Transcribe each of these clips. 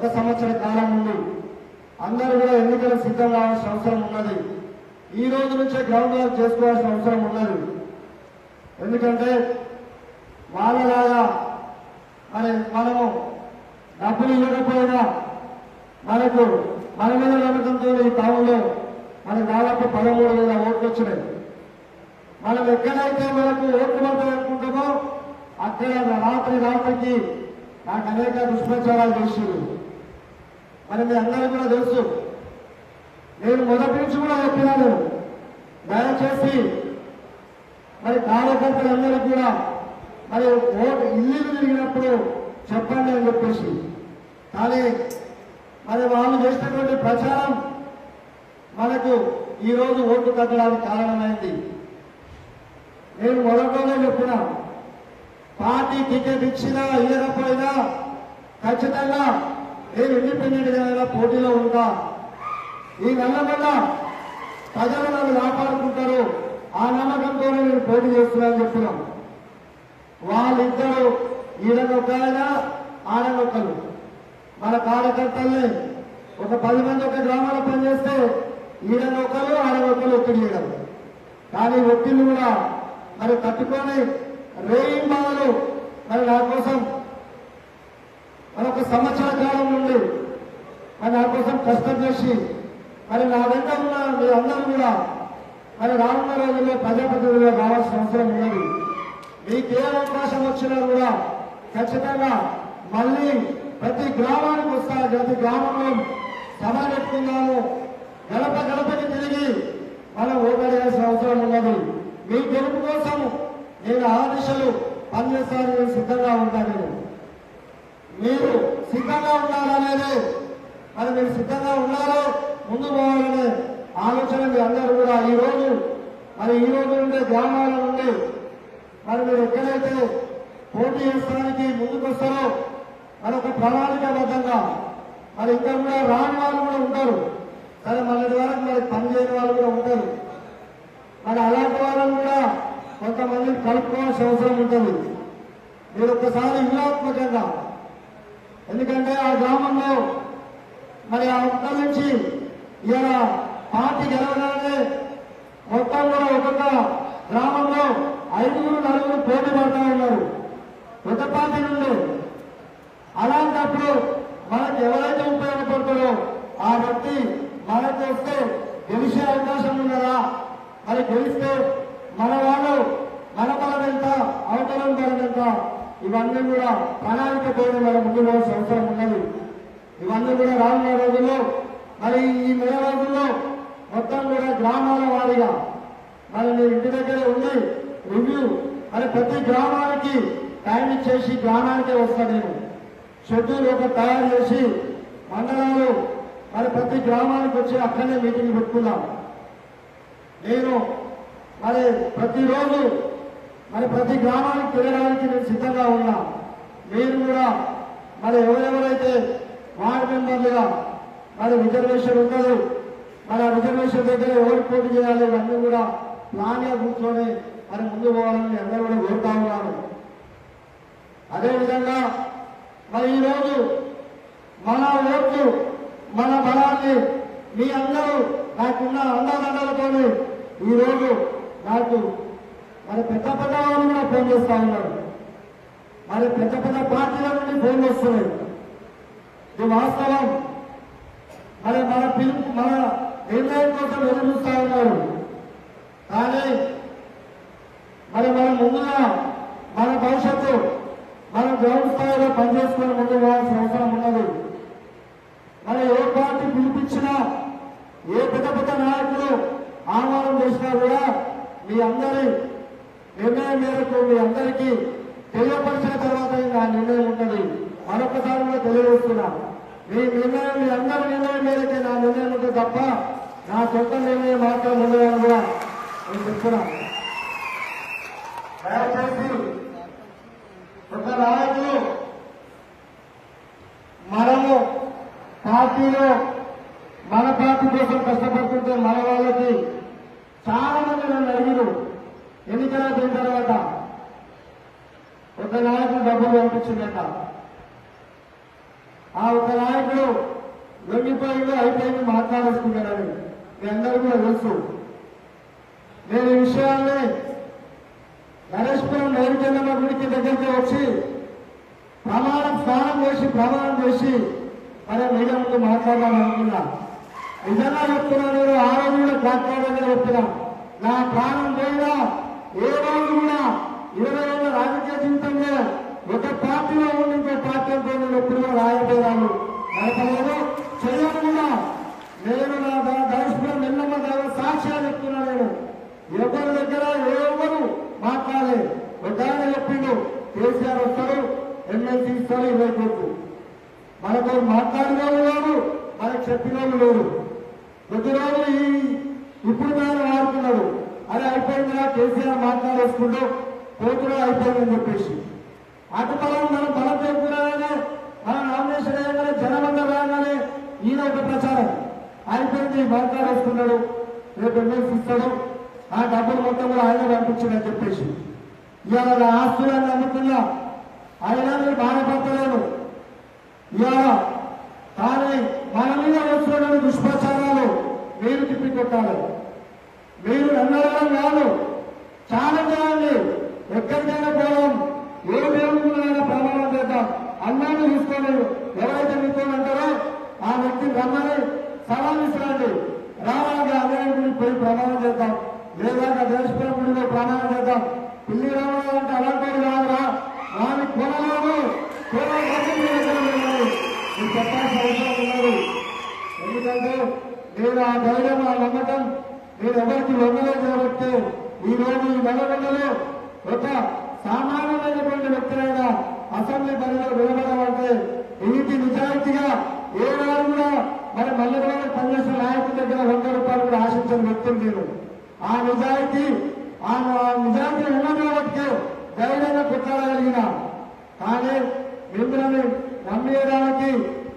ఒక సంవత్సర కాలం ఉంది. అందరూ కూడా ఎన్నికలు సిద్ధం కావాల్సిన అవసరం ఉన్నది. ఈ రోజు నుంచే గ్రౌండ్ వర్క్ చేసుకోవాల్సిన అవసరం ఉన్నది. ఎందుకంటే వాళ్ళలాగా మరి మనము డబ్బులు ఇవ్వకపోయినా మనకు మన మీద నమ్మకంతో ఈ టౌన్లో మనకు దాదాపు పదమూడు వేల ఓట్లు వచ్చినాయి. మనం ఎక్కడైతే మనకు ఓట్లు పడతాయి అనుకుంటామో అక్కడ రాత్రి రాత్రికి నాకు అనేక దుష్ప్రచారాలు చేసింది మరి మీ అందరూ కూడా తెలుసు. నేను మొదటి నుంచి కూడా చెప్పినాను. దయచేసి మరి కార్యకర్తలందరూ కూడా మరి ఓటు ఇల్లు తిరిగినప్పుడు చెప్పండి అని చెప్పేసి. కానీ మరి వాళ్ళు చేసినటువంటి ప్రచారం మనకు ఈరోజు ఓటు తగ్గడానికి కారణమైంది. నేను మొదట్లోనే చెప్పిన పార్టీ టికెట్ ఇచ్చినా ఇవ్వకపోయినా ఖచ్చితంగా నేను ఇండిపెండెంట్గా పోటీలో ఉంటా. ఈ నల్లగొండ ప్రజలు నన్ను కాపాడుకుంటారు. ఆ నమ్మకంతోనే నేను పోటీ చేస్తున్నానని చెప్పినాం. వాళ్ళిద్దరూ ఈడన ఒక ఆయన ఆడన ఒకరు మన కార్యకర్తల్ని ఒక పది మంది ఒక గ్రామంలో పనిచేస్తే ఈడన ఒకరు ఆడన ఒకరు ఒత్తిడి చేయడం. కానీ ఒత్తిడి కూడా మరి తట్టుకొని రేయింబాలు మరి నా కోసం మరి ఒక సంవత్సర కాలం నుండి మరి నా కోసం కష్టం చేసి మరి నా వెంట ఉన్న మీ అందరూ కూడా మరి రానున్న రోజుల్లో ప్రజాప్రతినిధులుగా రావాల్సిన అవసరం ఉన్నది. మీకు ఏ అవకాశం వచ్చినా కూడా ఖచ్చితంగా మళ్ళీ ప్రతి గ్రామానికి వస్తా ప్రతి గ్రామంలో సభ పెట్టుకుందాము. గడప గడపకి తిరిగి మనం ఓటేయాల్సిన అవసరం ఉన్నది. మీ గెలుపు కోసం నేను ఆ దిశలు పనిచేస్తానని సిద్ధంగా ఉంటాను. నేను మీరు సిద్ధంగా ఉన్నారనేది మరి మీరు సిద్ధంగా ఉన్నారో? ముందు పోవాలనే ఆలోచన మీ అందరూ కూడా ఈ రోజు మరి ఈ రోజు ఉండే గ్రామాల నుండి మరి మీరు ఎక్కడైతే పోటీ చేస్తానికి ముందుకొస్తారో మరి ఒక ప్రణాళికాబద్ధంగా మరి ఇంకా కూడా రాని వాళ్ళు కూడా ఉంటారు. సరే మళ్ళీ వరకు మరి పనిచేయని వాళ్ళు కూడా ఉంటారు. మరి అలాంటి వాళ్ళని కూడా కొంతమందిని కలుపుకోవాల్సిన అవసరం ఉంటుంది. మీరు ఒక్కసారి వ్యూహాత్మకంగా ఎందుకంటే ఆ గ్రామంలో మరి ఆ ఒక్క నుంచి ఇలా పార్టీ గెలవగానే మొత్తం కూడా ఒక్కొక్క గ్రామంలో ఐదుగురు నలుగురు పోటీ పడతా ఉన్నారు. ఒక పార్టీ నుండి. అలాంటప్పుడు మనకు ఎవరైతే ఉపయోగపడతారో ఆ వ్యక్తి మనకు వస్తే గెలిచే అవకాశం ఉన్నదా? మరి గెలిస్తే మన వాళ్ళు మన బలం ఎంత అవతలం బలం ఎంత? ఇవన్నీ కూడా ప్రణాళిక పోయిన మన ముందు పోవాల్సిన అవసరం ఉన్నది. ఇవన్నీ కూడా రానున్న రోజుల్లో మరి ఈ నెల రోజుల్లో మొత్తం కూడా గ్రామాల వారీగా మరి మీ ఇంటి దగ్గరే ఉండి రివ్యూ మరి ప్రతి గ్రామానికి టైం ఇచ్చేసి గ్రామానికే వస్తా నేను. షెడ్యూల్ ఒక తయారు చేసి మండలాలు మరి ప్రతి గ్రామానికి వచ్చి అక్కడనే మీటింగ్ పెట్టుకుందాం. నేను మరి ప్రతిరోజు మరి ప్రతి గ్రామానికి వెళ్ళడానికి నేను సిద్ధంగా ఉన్నా. మీరు కూడా మరి ఎవరెవరైతే వార్డు మెంబర్లుగా మరి రిజర్వేషన్ ఉండదు మరి ఆ రిజర్వేషన్ దగ్గర ఎవరు పోటీ చేయాలి ఇవన్నీ కూడా ప్లాన్గా కూర్చొని మరి ముందు పోవాలని అందరూ కూడా కోరుతా ఉన్నాను అదేవిధంగా మరి ఈరోజు మన ఓట్లు మన బలాన్ని మీ అందరూ నాకున్న అండదండలతో ఈరోజు నాకు మరి పెద్ద పెద్ద వాళ్ళు కూడా ఫోన్ చేస్తా ఉన్నారు. మరి పెద్ద పెద్ద పార్టీల నుండి ఫోన్లు వస్తున్నాయి ఇది వాస్తవం. మరి మన పిలుపు మన నిర్ణయం కోసం ఎదురుస్తా ఉన్నారు. కానీ మరి మనం ముందుగా మన భవిష్యత్తు మనం గ్రౌండ్ స్థాయిలో పనిచేసుకుని ముందు పోవాల్సిన అవసరం ఉన్నది. మరి ఏ పార్టీ పిలిపించినా ఏ పెద్ద పెద్ద నాయకులు ఆహ్వానం చేసినా కూడా మీ అందరి నిర్ణయం మేరకు మీ అందరికీ తెలియపరిచిన తర్వాత ఆ నిర్ణయం ఉంటుంది. మరొకసారి కూడా తెలియజేస్తున్నా. మీ నిర్ణయం మీ అందరి నిర్ణయం మేరకే నా నిర్ణయం ఉంటుంది తప్ప నా సొంత నిర్ణయం మాత్రం ఉండదని కూడా నేను చెప్తున్నా. దయచేసి ఒక నాయకులు మనము పార్టీలో మన పార్టీ కోసం కష్టపడుతుంటే మన వాళ్ళకి చాలా మంది నన్ను అడిగినారు ఎన్నికల అయిన తర్వాత ఒక నాయకుడు డబ్బులు పంపించిందట. ఆ ఒక నాయకుడు లొంగిపోయిందో అయిపోయింది మాట్లాడేసుకున్నాడని మీ అందరూ కూడా తెలుసు. నేను ఈ విషయాన్ని నరేష్పురం నైరుజల్లమ్మ గుడికి దగ్గరికి వచ్చి ప్రమాణం స్నానం చేసి ప్రమాణం చేసి మరి మీడియా ముందు మాట్లాడాలనుకున్నా నిజంగా చెప్తున్నా నేను ఆ రోజు మాట్లాడాలని చెప్తున్నా. నా ప్రాణం పోయినా ఏ రోజు కూడా ఇరవై ఏళ్ళ రాజకీయ జీవితంలో ఒక పార్టీలో ఉండి ఇంకో పార్టీతో నేను ఎప్పుడు కూడా రాయబోయాను నడపలేదు చేయను కూడా. నేను నా దర్శనం నిన్నమ్మ దేవ సాక్ష్యాలు చెప్తున్నా నేను. ఎవరి దగ్గర ఎవరు మాట్లాడలేదు ఒక ఆయన చెప్పిండు కేసీఆర్ వస్తారు ఎమ్మెల్సీ ఇస్తారు ఇరవై కోట్లు మనతో మాట్లాడిన వాళ్ళు లేరు మనకు చెప్పిన వాళ్ళు లేరు కొద్ది రోజులు ఈ ఇప్పుడు ఆయన వాడుతున్నాడు అరే అయిపోయిందిరా కేసీఆర్ మాట్లాడేసుకుంటూ అయిపోయింది అయిపోయిందని చెప్పేసి. అటు బలం మనం బలం చెప్పుకున్నాగానే మన నామినేషన్ వేయగానే జనమందరం వేయగానే ఈయన ఒక ప్రచారం. అయిపోయింది మాట్లాడేసుకున్నాడు రేపు ఎమ్మెల్సీ ఇస్తాడు. ఆ డబ్బులు మొత్తం కూడా ఆయన పంపించాడని చెప్పేసి. ఇవాళ నా ఆస్తులను అమ్ముతున్నా అయినా నేను బాధపడతలేను ఇవాళ కానీ మన మీద వస్తున్న దుష్ప్రచారాలు. మీరు తిప్పికొట్టాలి మీరు నన్నడం కాదు. చాలా చేయాలి ఎక్కడికైనా పోదాం. ఏ దేవుడికైనా ప్రమాణం చేద్దాం. అన్నాన్ని తీసుకొని ఎవరైతే మీతో అంటారో ఆ వ్యక్తి రమ్మని సవాల్ ఇస్తారండి రావాలి అన్నయ్య గురించి పోయి ప్రమాణం చేద్దాం. లేదా దేశపురం గుడిలో ప్రమాణం చేద్దాం. పిల్లి రావాలి అంటే అలాంటి వాడు కాదురా వాడిని చెప్పాల్సిన అవసరం ఉన్నారు ఎందుకంటే నేను ఆ ధైర్యం ఆ నమ్మకం నేను ఎవరికి వెళ్ళలేదు కాబట్టి ఈ రోజు ఈ నల్లగొండలో ఒక సామాన్యమైనటువంటి వ్యక్తులైన అసెంబ్లీ పరిధిలో నిలబడమంటే ఇంటి నిజాయితీగా ఏ నాడు కూడా మరి మల్లెగొండ పనిచేసిన నాయకుల దగ్గర వంద రూపాయలు కూడా ఆశించిన వ్యక్తులు నేను ఆ నిజాయితీ ఆ నిజాయితీ ఉన్న కాబట్టి ధైర్యంగా కొట్లాడగలిగిన. కానీ మిమ్మల్ని నమ్మేయడానికి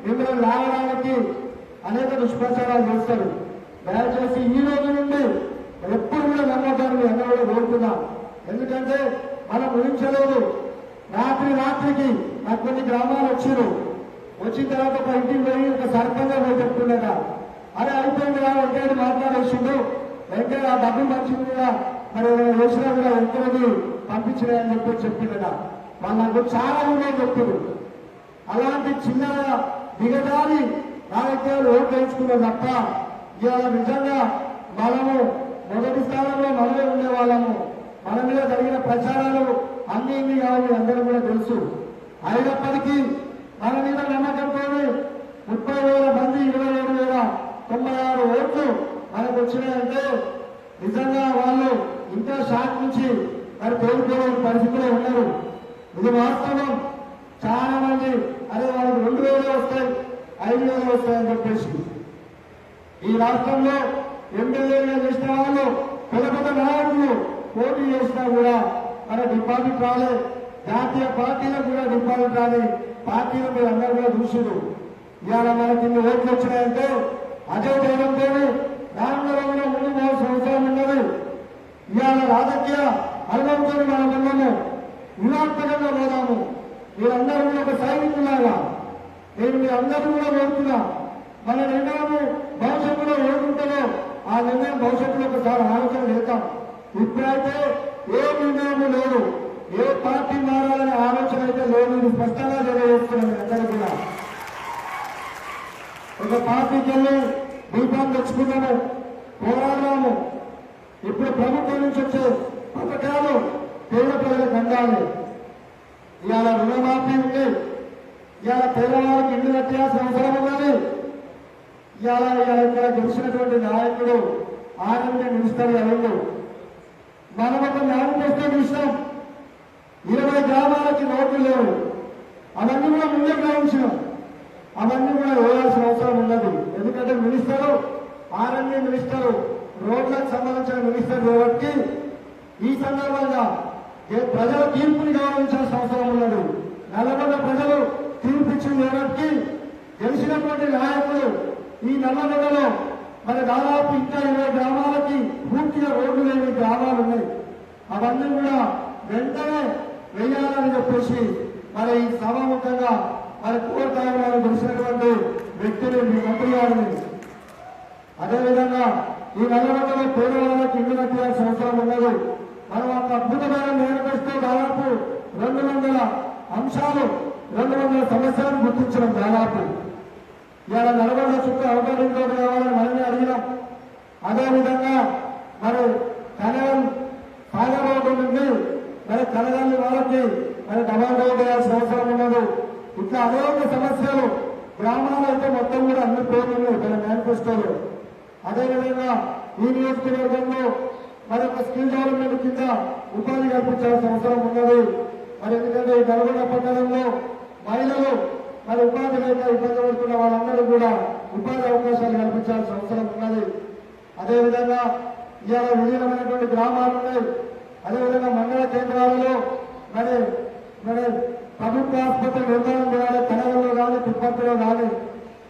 మిమ్మల్ని లాగడానికి అనేక దుష్ప్రచారాలు చేస్తారు. దయచేసి ఈ రోజు నుండి ఎప్పుడు కూడా నమ్మకాన్ని ఎన్న కూడా ఎందుకంటే మనం ఊహించలేదు. రాత్రి రాత్రికి నాకు కొన్ని గ్రామాలు వచ్చారు వచ్చిన తర్వాత ఒక ఇంటికి పోయి ఒక సర్పంగా పోయి చెప్తుండట అరే అయిపోయింది కదా వెంకయ్య మాట్లాడేసిండు వెంకయ్య ఆ డబ్బు మంచిది కూడా మరి వేసినా కూడా వెంకయ్యని పంపించినాయని చెప్పి చెప్పిండట వాళ్ళకు చాలా ఉన్నాయి చెప్తున్నారు. అలాంటి చిన్న దిగజారి రాజకీయాలు ఓట్లు వేయించుకున్న తప్ప ఇవాళ నిజంగా మనము మొదటి స్థానంలో మనమే ఉండేవాళ్ళము. మన మీద జరిగిన ప్రచారాలు అన్ని ఇన్ని కావాలి అందరూ కూడా తెలుసు. అయినప్పటికీ మన మీద నమ్మకంతో ముప్పై వేల మంది ఇరవై ఏడు వేల తొంభై ఆరు ఓట్లు మనకు వచ్చినాయంటే నిజంగా వాళ్ళు ఇంకా షాక్ నుంచి మరి తోడుకోలేని పరిస్థితిలో ఉన్నారు. ఇది వాస్తవం. చాలా మంది అదే వాళ్ళకి రెండు వేలు వస్తాయి ఐదు వేలు వస్తాయని చెప్పేసి. ఈ రాష్ట్రంలో ఎమ్మెల్యేగా చేసిన వాళ్ళు పెద్ద పెద్ద నాయకులు పోటీ చేసినా కూడా మన డిపాజిట్ రాలే. జాతీయ పార్టీలకు కూడా డిపాజిట్ రాని పార్టీలు మీరు అందరూ కూడా చూసిరు ఇవాళ మనకి ఇన్ని ఓట్లు వచ్చినాయంటే అదే ధైర్యంతో దానిలో కూడా ముందు పోవాల్సిన అవసరం ఉన్నది. ఇవాళ రాజకీయ అనుభవంతో మనం ఉన్నాము. వ్యూహాత్మకంగా పోదాము. మీరందరూ కూడా ఒక సైనికులాగా నేను మీ అందరూ కూడా కోరుతున్నా. మన నిర్ణయము భవిష్యత్తులో ఏముంటుందో ఆ నిర్ణయం భవిష్యత్తులో ఒకసారి ఆలోచన చేద్దాం. ఇప్పుడైతే ఏ నిర్ణయము లేదు. ఏ పార్టీ మారాలనే ఆలోచన అయితే లేదు. ఇది స్పష్టంగా తెలియజేస్తున్నాను మీ అందరూ కూడా. ఒక పార్టీకి వెళ్ళి దీపం తెచ్చుకున్నాము పోరాడాము ఇప్పుడు ప్రభుత్వం నుంచి వచ్చే పథకాలు పేద ప్రజలకు అందాలి. ఇవాళ రుణమాఫీ ఉంది. ఇవాళ పేదవాళ్ళకి ఇల్లు కట్టాల్సిన అవసరం ఉన్నది. ఇవాళ ఇక్కడ గెలిచినటువంటి నాయకుడు ఆనంద మినిస్టర్ ఎవరు మనం ఒక మేనిఫెస్టో చూసినాం. ఇరవై గ్రామాలకి నోట్లు లేవు. అవన్నీ కూడా ముందే గ్రహించినాం. అవన్నీ కూడా వేయాల్సిన అవసరం ఉన్నది. ఎందుకంటే మినిస్టరు ఆర్ఎండ్బి మినిస్టరు రోడ్లకు సంబంధించిన మినిస్టర్ కాబట్టి ఈ సందర్భంగా ఏ ప్రజల తీర్పుని గౌరవించాల్సిన అవసరం ఉన్నది. నల్లగొండ ప్రజలు తీర్పు ఇచ్చింది కాబట్టి గెలిచినటువంటి నాయకులు ఈ నల్లగొండలో మరి దాదాపు ఇంకా ఇరవై గ్రామాలకి పూర్తిగా రోడ్లు లేని గ్రామాలు ఉన్నాయి. అవన్నీ కూడా వెంటనే వేయాలని చెప్పేసి మరి ఈ సభాముఖంగా మరి కోరుతామని తెలిసినటువంటి వ్యక్తులు మీ మంత్రి గారిని అదేవిధంగా ఈ నల్లగొండలో పేదవాళ్ళకి ఇల్లు కట్టాల్సిన అవసరం ఉన్నది. మనం ఒక అద్భుతమైన మేనిఫెస్టో దాదాపు రెండు వందల అంశాలు రెండు వందల సమస్యలను గుర్తించడం దాదాపు. ఇవాళ నల్గొండ చుట్టూ అవకాశం రోడ్డు కావాలని మనమే అడిగినాం. అదేవిధంగా మరి కనగం సాగర్ మరి కనగాలి వాళ్ళకి మరి డబల్ రోడ్డు వేయాల్సిన అవసరం ఉండదు ఇట్లా అనేక సమస్యలు గ్రామాలు అయితే మొత్తం కూడా అన్ని పోతుంది ఉన్నాయి మన మేనిఫెస్టోలో అదేవిధంగా ఈ నియోజకవర్గంలో మరి ఒక స్కిల్ డెవలప్మెంట్ కింద ఉపాధి కల్పించాల్సిన అవసరం ఉన్నది. మరి ఎందుకంటే ఈ నల్గొండ పట్టణంలో మహిళలు మరి ఉపాధి లేక ఇబ్బంది పడుతున్న వాళ్ళందరూ కూడా ఉపాధి అవకాశాలు కల్పించాల్సిన అవసరం ఉన్నది. అదేవిధంగా ఇవాళ విలీనమైనటువంటి గ్రామాలు ఉన్నాయి. అదేవిధంగా మండల కేంద్రాలలో మరి మరి ప్రభుత్వ ఆసుపత్రి నిర్మాణం చేయాలి కనగల్లో కానీ తిప్పతిలో కానీ.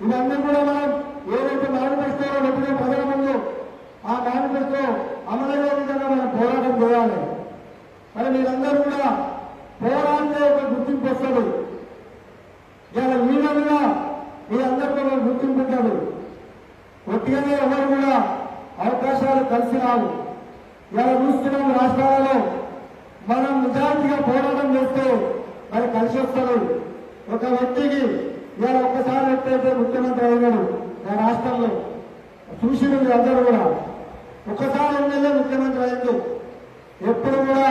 ఇవన్నీ కూడా మనం ఏదైతే మేనిఫెస్టోలో పెట్టిన ప్రజల ముందు ఆ మేనిఫెస్టో అమలయ్యే విధంగా మనం పోరాటం చేయాలి మరి మీరందరూ కూడా పోరాడితే ఒక గుర్తింపు వస్తుంది ఇలా మీడియాగా మీ అందరికీ ఒక గుర్తింపు ఉంటుంది ఒట్టిగానే ఎవరు కూడా అవకాశాలు కలిసి రావు ఇలా చూస్తున్నాం రాష్ట్రాలలో మనం నిజాయితీగా పోరాటం చేస్తే మరి కలిసి వస్తారు ఒక వ్యక్తికి ఇలా ఒక్కసారి ముఖ్యమంత్రి అయినాడు నా రాష్ట్రంలో చూసిన అందరూ కూడా. ఒకసారి ఎమ్మెల్యే ముఖ్యమంత్రి అయింది ఎప్పుడు కూడా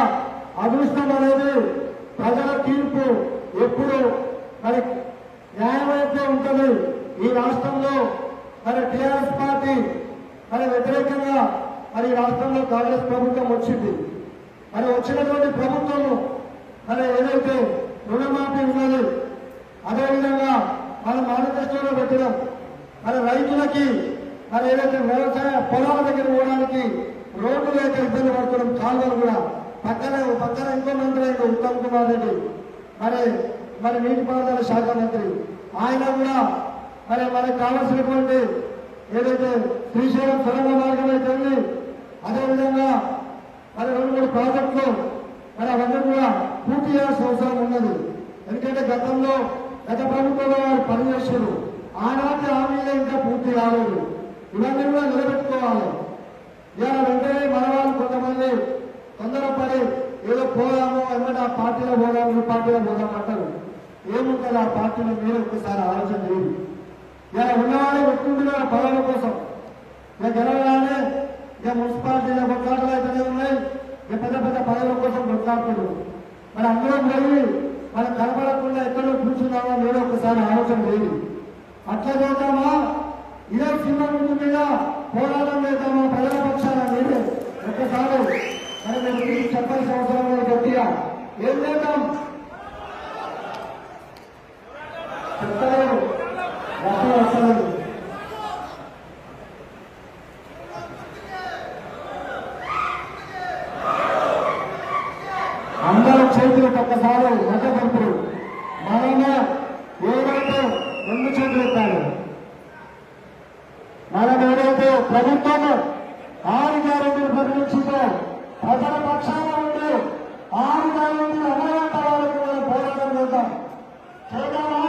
అదృష్టం అనేది ప్రజల తీర్పు ఎప్పుడు మరి న్యాయమైతే ఉంటుంది. ఈ రాష్ట్రంలో మరి టీఆర్ఎస్ పార్టీ మరి వ్యతిరేకంగా మరి రాష్ట్రంలో కాంగ్రెస్ ప్రభుత్వం వచ్చింది. మరి వచ్చినటువంటి ప్రభుత్వము మరి ఏదైతే రుణమాఫీ ఉన్నది అదేవిధంగా మన మేనిఫెస్టోలో పెట్టినాం మరి పోవడానికి మరి ఏదైతే వ్యవసాయ పొలాల దగ్గర పోవడానికి రోడ్డు లేక ఇబ్బంది పడుతున్నాం కాలువలు కూడా పక్కనే పక్కన ఇంకో మంత్రి అయితే ఉత్తమ్ కుమార్ రెడ్డి మరి మరి నీటిపారుదల శాఖ మంత్రి. ఆయన కూడా మరి మనకు కావాల్సినటువంటి ఏదైతే శ్రీశైలం సొరంగ మార్గం అయితే ఉంది అదేవిధంగా మరి రెండు మూడు ప్రాజెక్టులు మరి అవన్నీ కూడా పూర్తి చేయాల్సిన అవసరం ఉన్నది. ఎందుకంటే గతంలో గత ప్రభుత్వంలో వారు పనిచేశారు ఆనాటి హామీలే ఇంకా పూర్తి కాలేదు. ఇవన్నీ కూడా నిలబెట్టుకోవాలి. ఇలా వెంటనే మన వాళ్ళు కొంతమంది తొందరపడి ఏదో పోదాము ఏమంటే ఆ పార్టీలో పోదాము ఈ పార్టీలో పోదాము అంటారు. ఏముంటుంది ఆ పార్టీలో? మీరు ఒక్కసారి ఆలోచన లేదు ఇలా ఉన్నవాళ్ళు పెట్టుకుంటున్నారు పదవుల కోసం. ఇక గెలవగానే ఇక మున్సిపాలిటీలో కొట్లాటలు అయితే ఉన్నాయి. ఇక పెద్ద పెద్ద పదవుల కోసం కొట్లాడుతున్నారు. మరి అందరూ పోయి మనం కనపడకుండా ఎక్కడో కూర్చున్నామో? మీరు ఒకసారి ఆలోచన లేదు అట్లా చేద్దామా ఇదే సినిమా ముందు మీద పోరాటం చేద్దామా? ప్రజల పక్షాన మీరే ఒక్కసారి మరి మీరు చెప్పాల్సిన అవసరం లేదు గట్టిగా. ఏం చేద్దాం చెప్తలేదు గట్టిగా వస్తలేదు అందరూ చేతులు ఒక్కసారి మొదటి మనమే ఏదైతే రెండు చేతులు ఎత్తాడు మనం ఏదైతే ప్రభుత్వం ఆరు గ్యారెంటీలు ప్రకటించిందో ప్రజల పక్షాన ఉండి ఆరు గ్యారెంటీలు అమలంట వాళ్ళకి మనం పోరాటం చేద్దాం చేద్దామా